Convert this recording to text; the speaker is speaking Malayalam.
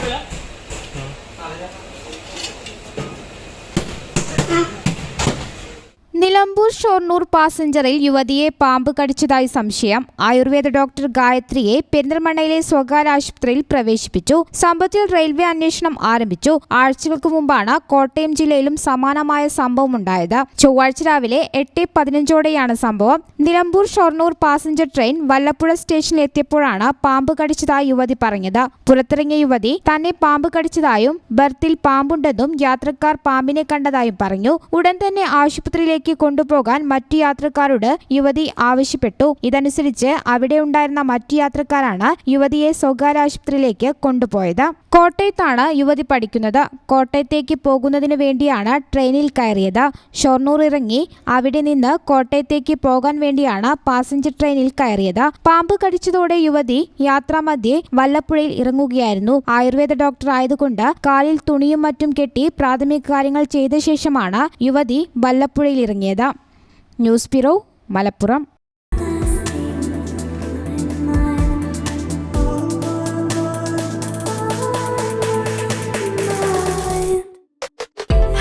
거야? നിലമ്പൂർ ഷൊർണൂർ പാസഞ്ചറിൽ യുവതിയെ പാമ്പ് കടിച്ചതായി സംശയം. ആയുർവേദ ഡോക്ടർ ഗായത്രിയെ പെരിന്തൽമണ്ണയിലെ സ്വകാര്യ ആശുപത്രിയിൽ പ്രവേശിപ്പിച്ചു. സംഭവത്തിൽ റെയിൽവേ അന്വേഷണം ആരംഭിച്ചു. ആഴ്ചകൾക്ക് മുമ്പാണ് കോട്ടയം ജില്ലയിലും സമാനമായ സംഭവം ഉണ്ടായത്. ചൊവ്വാഴ്ച രാവിലെ എട്ട് പതിനഞ്ചോടെയാണ് സംഭവം. നിലമ്പൂർ ഷൊർണൂർ പാസഞ്ചർ ട്രെയിൻ വല്ലപ്പുഴ സ്റ്റേഷനിൽ എത്തിയപ്പോഴാണ് പാമ്പ് കടിച്ചതായി യുവതി പറഞ്ഞത്. പുറത്തിറങ്ങിയ യുവതി തന്നെ പാമ്പ് കടിച്ചതായും ബർത്തിൽ പാമ്പുണ്ടെന്നും യാത്രക്കാർ പാമ്പിനെ കണ്ടതായും പറഞ്ഞു. ഉടൻ തന്നെ ആശുപത്രിയിലേക്ക് കൊണ്ടുപോകാൻ മറ്റു യാത്രക്കാരോട് യുവതി ആവശ്യപ്പെട്ടു. ഇതനുസരിച്ച് അവിടെ ഉണ്ടായിരുന്ന മറ്റു യാത്രക്കാരാണ് യുവതിയെ സ്വകാര്യ ആശുപത്രിയിലേക്ക് കൊണ്ടുപോയത്. കോട്ടയത്താണ് യുവതി പഠിക്കുന്നത്. കോട്ടയത്തേക്ക് പോകുന്നതിന് വേണ്ടിയാണ് ട്രെയിനിൽ കയറിയത്. ഷൊർണൂർ ഇറങ്ങി അവിടെ നിന്ന് കോട്ടയത്തേക്ക് പോകാൻ വേണ്ടിയാണ് പാസഞ്ചർ ട്രെയിനിൽ കയറിയത്. പാമ്പ് കടിച്ചതോടെ യുവതി യാത്രാമധ്യേ വല്ലപ്പുഴയിൽ ഇറങ്ങുകയായിരുന്നു. ആയുർവേദ ഡോക്ടർ ആയതുകൊണ്ട് കാലിൽ തുണിയും മറ്റും കെട്ടി പ്രാഥമിക കാര്യങ്ങൾ ചെയ്ത ശേഷമാണ് യുവതി വല്ലപ്പുഴയിൽ ഇറങ്ങിയത്. News bureau Malappuram.